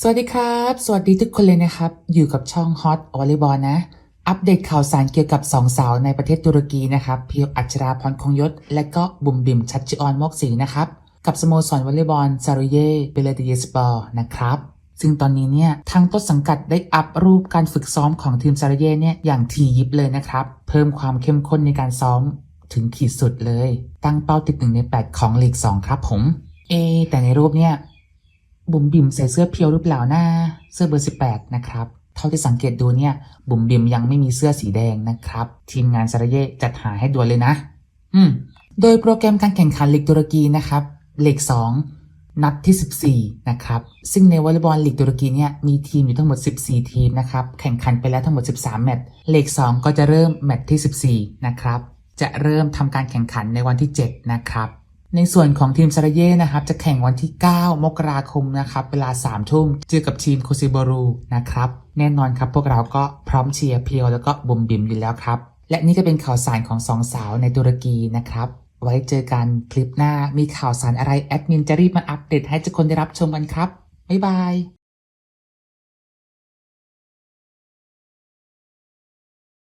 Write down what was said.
สวัสดีครับ สวัสดีทุกคนเลยนะครับ อยู่กับช่องฮอตวอลเลย์บอลนะ อัปเดตข่าวสารเกี่ยวกับสองสาวในประเทศตุรกีนะครับเพียวอัชราพรคงยศ และก็บุ๋มบิ่มชัดจิออนมกศรีนะครับ กับสโมสรวอลเลย์บอลซารุเย่เบเลติเยสบอลนะครับซึ่งตอนนี้เนี่ยทางต้นสังกัดได้อัพรูปการฝึกซ้อมของทีมซารุเย่เนี่ยอย่างทียิบเลยนะครับ เพิ่มความเข้มข้นในการซ้อมถึงขีดสุดเลย ตั้งเป้าติดหนึ่งใน 8 ของลีก2 ครับผม เอ แต่ในรูปเนี่ย บุ๋มบิ่มใส่เสื้อเพียวหรือเปล่านะเสื้อเบอร์18นะครับเท่าที่สังเกตดูเนี่ย บุ๋มบิ่มยังไม่มีเสื้อสีแดงนะครับ ทีมงานซาราเย่จัดหาให้ด่วนเลยนะ อืม โดยโปรแกรมการแข่งขันลีกตุรกีนะครับเลก2นัดที่ 14 นะครับ ซึ่งในวอลเลย์บอลลีกตุรกีเนี่ยมีทีมอยู่ทั้งหมด 14 ทีมนะครับ แข่งขันไปแล้วทั้งหมด 13 แมตช์เลก2ก็จะเริ่มแมตช์ที่ 14 นะครับ จะเริ่มทำการแข่งขันในวันที่ 7 นะครับ ในส่วนของทีมซาราเย่นะครับจะแข่งวันที่ 9 มกราคมนะครับเวลา 3 ทุ่มเจอกับทีมโคซิบรูนะครับแน่นอนครับพวกเราก็พร้อมเชียร์เพียวแล้วก็บุมบิมอยู่แล้วครับ และนี่ก็เป็นข่าวสารของสองสาวในตุรกีนะครับไว้เจอกันคลิปหน้ามีข่าวสารอะไรแอดมินจะรีบมาอัปเดตให้ทุกคนได้รับชมกันครับบ๊ายบาย